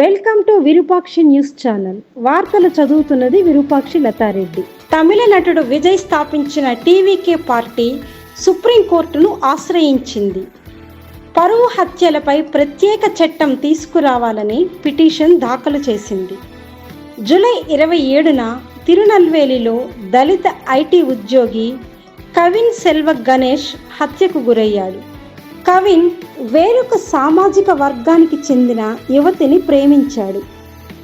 Welcome to Virupakshi news channel. వార్తలు చదువుతున్నది విరూపాక్షి లతారెడ్డి. తమిళ నటుడు విజయ్ స్థాపించిన టీవీకే పార్టీ సుప్రీంకోర్టును ఆశ్రయించింది. పరువు హత్యలపై ప్రత్యేక చట్టం తీసుకురావాలని పిటిషన్ దాఖలు చేసింది. జూలై ఇరవై ఏడున తిరునల్వేలిలో దళిత ఐటీ ఉద్యోగి కవిన్ సెల్వ గణేష్ హత్యకు గురయ్యాడు. కవిన్ వేరొక సామాజిక వర్గానికి చెందిన యువతిని ప్రేమించాడు.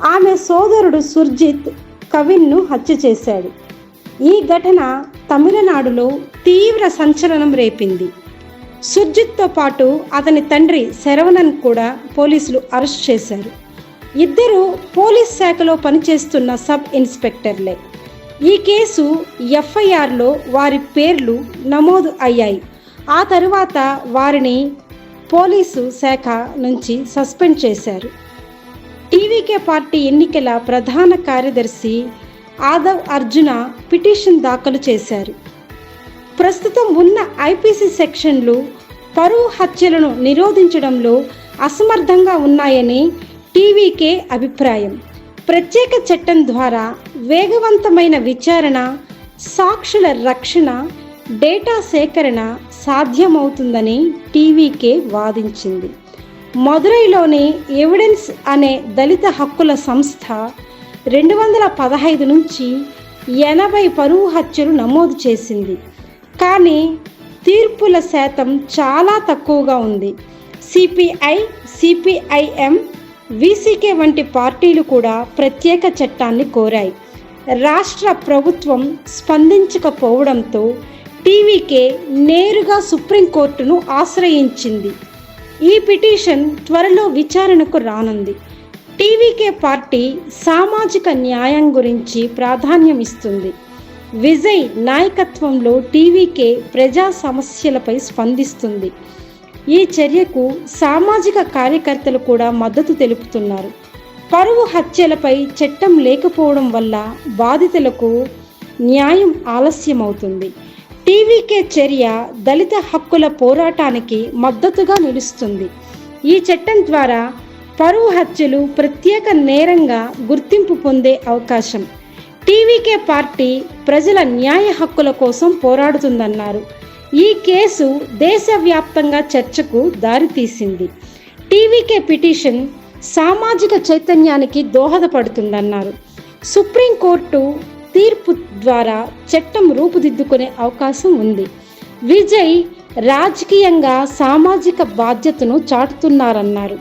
ఆమె సోదరుడు సుర్జిత్ కవిన్ను హత్య చేశాడు. ఈ ఘటన తమిళనాడులో తీవ్ర సంచలనం రేపింది. సుర్జిత్తో పాటు అతని తండ్రి శరవణన్ కూడా పోలీసులు అరెస్ట్ చేశారు. ఇద్దరు పోలీస్ శాఖలో పనిచేస్తున్న సబ్ ఇన్స్పెక్టర్లే. ఈ కేసు ఎఫ్ఐఆర్లో వారి పేర్లు నమోదు అయ్యాయి. ఆ తరువాత వారిని పోలీసు శాఖ నుంచి సస్పెండ్ చేశారు. టీవీకే పార్టీ ఎన్నికల ప్రధాన కార్యదర్శి ఆదవ్ అర్జున పిటిషన్ దాఖలు చేశారు. ప్రస్తుతం ఉన్న ఐపీసీ సెక్షన్లు పరువు హత్యలను నిరోధించడంలో అసమర్థంగా ఉన్నాయని టీవీకే అభిప్రాయం. ప్రత్యేక చట్టం ద్వారా వేగవంతమైన విచారణ సాక్షుల రక్షణ డేటా సేకరణ సాధ్యమవుతుందని టీవీకే వాదించింది. మదురైలోని ఎవిడెన్స్ అనే దళిత హక్కుల సంస్థ రెండు వందల పదహైదు నుంచి ఎనభై పరువు హత్యలు నమోదు చేసింది. కానీ తీర్పుల శాతం చాలా తక్కువగా ఉంది. సిపిఐ సిపిఐఎం వీసీకే వంటి పార్టీలు కూడా ప్రత్యేక చట్టాన్ని కోరాయి. రాష్ట్ర ప్రభుత్వం స్పందించకపోవడంతో టీవీకే నేరుగా సుప్రీంకోర్టును ఆశ్రయించింది. ఈ పిటిషన్ త్వరలో విచారణకు రానుంది. టీవీకే పార్టీ సామాజిక న్యాయం గురించి ప్రాధాన్యం ఇస్తుంది విజయ్ నాయకత్వంలో టీవీకే ప్రజా సమస్యలపై స్పందిస్తుంది. ఈ చర్యకు సామాజిక కార్యకర్తలు కూడా మద్దతు తెలుపుతున్నారు. పరువు హత్యలపై చట్టం లేకపోవడం వల్ల బాధితులకు న్యాయం ఆలస్యమవుతుంది. టీవీకే చర్య దళిత హక్కుల పోరాటానికి మద్దతుగా నిలుస్తుంది. ఈ చట్టం ద్వారా పరువు హత్యలు ప్రత్యేక నేరంగా గుర్తింపు పొందే అవకాశం. టీవీకే పార్టీ ప్రజల న్యాయ హక్కుల కోసం పోరాడుతుందన్నారు. ఈ కేసు దేశవ్యాప్తంగా చర్చకు దారితీసింది. టీవీకే పిటిషన్ సామాజిక చైతన్యానికి దోహదపడుతుందన్నారు. సుప్రీంకోర్టు తీర్పు ద్వారా చట్టం రూపుదిద్దుకునే అవకాశం ఉంది. విజయ్ రాజకీయంగా సామాజిక బాధ్యతను చాటుతున్నారన్నారు.